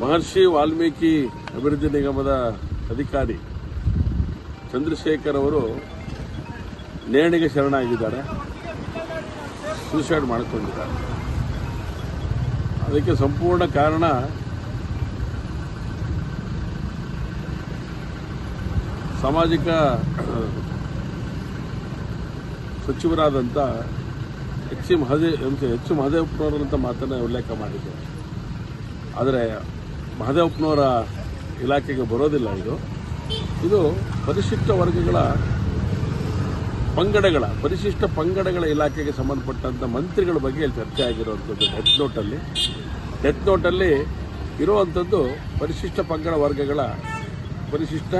ಮಹರ್ಷಿ ವಾಲ್ಮೀಕಿ ಅಭಿವೃದ್ಧಿ ನಿಗಮದ ಅಧಿಕಾರಿ ಚಂದ್ರಶೇಖರ್ ಅವರು ನೇಣಿಗೆ ಶರಣಾಗಿದ್ದಾರೆ. ಸೂಸೈಡ್ ಮಾಡಿಕೊಂಡಿದ್ದಾರೆ. ಅದಕ್ಕೆ ಸಂಪೂರ್ಣ ಕಾರಣ ಸಾಮಾಜಿಕ ಸಚಿವರಾದಂಥ H C Mahadev H C ಅಂತ ಮಾತನ್ನು ಉಲ್ಲೇಖ ಮಾಡಿದ್ದೆ ಆದರೆ ಮಹದೇವಪ್ಪನವರ ಇಲಾಖೆಗೆ ಬರೋದಿಲ್ಲ ಇದು. ಇದು ಪರಿಶಿಷ್ಟ ವರ್ಗಗಳ ಪಂಗಡಗಳ, ಪರಿಶಿಷ್ಟ ಪಂಗಡಗಳ ಇಲಾಖೆಗೆ ಸಂಬಂಧಪಟ್ಟಂಥ ಮಂತ್ರಿಗಳ ಬಗ್ಗೆ ಚರ್ಚೆ ಆಗಿರುವಂಥದ್ದು ಡೆತ್ ನೋಟಲ್ಲಿ ಡೆತ್ ನೋಟಲ್ಲಿ ಇರುವಂಥದ್ದು ಪರಿಶಿಷ್ಟ ಪಂಗಡ ವರ್ಗಗಳ ಪರಿಶಿಷ್ಟ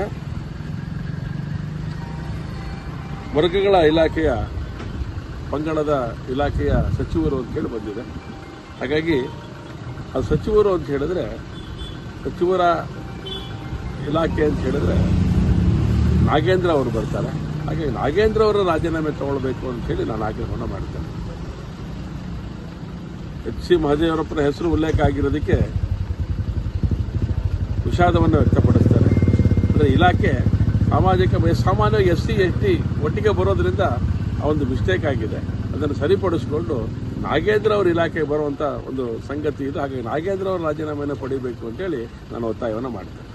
ವರ್ಗಗಳ ಇಲಾಖೆಯ ಪಂಗಡದ ಇಲಾಖೆಯ ಸಚಿವರು ಅಂತ ಹೇಳಿ ಬಂದಿದೆ. ಹಾಗಾಗಿ ಆ ಸಚಿವರು ಅಂತ ಹೇಳಿದ್ರೆ ಸಚಿವರ ಇಲಾಖೆ ಅಂತ ಹೇಳಿದ್ರೆ ನಾಗೇಂದ್ರ ಅವರು ಬರ್ತಾರೆ. ಹಾಗೆ ನಾಗೇಂದ್ರ ಅವರ ರಾಜೀನಾಮೆ ತಗೊಳ್ಬೇಕು ಅಂತ ಹೇಳಿ ನಾನು ಆಗ್ರಹವನ್ನು ಮಾಡ್ತೇನೆ. ಎಚ್ ಸಿ ಮಹದೇವರಪ್ಪನ ಹೆಸರು ಉಲ್ಲೇಖ ಆಗಿರೋದಕ್ಕೆ ವಿಷಾದವನ್ನು ವ್ಯಕ್ತಪಡಿಸ್ತಾರೆ. ಅಂದರೆ ಇಲಾಖೆ ಸಾಮಾಜಿಕ ಸಾಮಾನ್ಯವಾಗಿ ಎಸ್ ಸಿ, ಎಸ್ ಟಿ ಒಟ್ಟಿಗೆ ಬರೋದ್ರಿಂದ ಆ ಒಂದು ಮಿಸ್ಟೇಕ್ ಆಗಿದೆ. ಅದನ್ನು ಸರಿಪಡಿಸಿಕೊಂಡು ನಾಗೇಂದ್ರ ಅವರ ಇಲಾಖೆಗೆ ಬರುವಂಥ ಒಂದು ಸಂಗತಿ ಇದು. ಹಾಗಾಗಿ ನಾಗೇಂದ್ರ ಅವರ ರಾಜೀನಾಮೆಯನ್ನು ಪಡಿಬೇಕು ಅಂತೇಳಿ ನಾನು ಒತ್ತಾಯವನ್ನು ಮಾಡ್ತೇನೆ.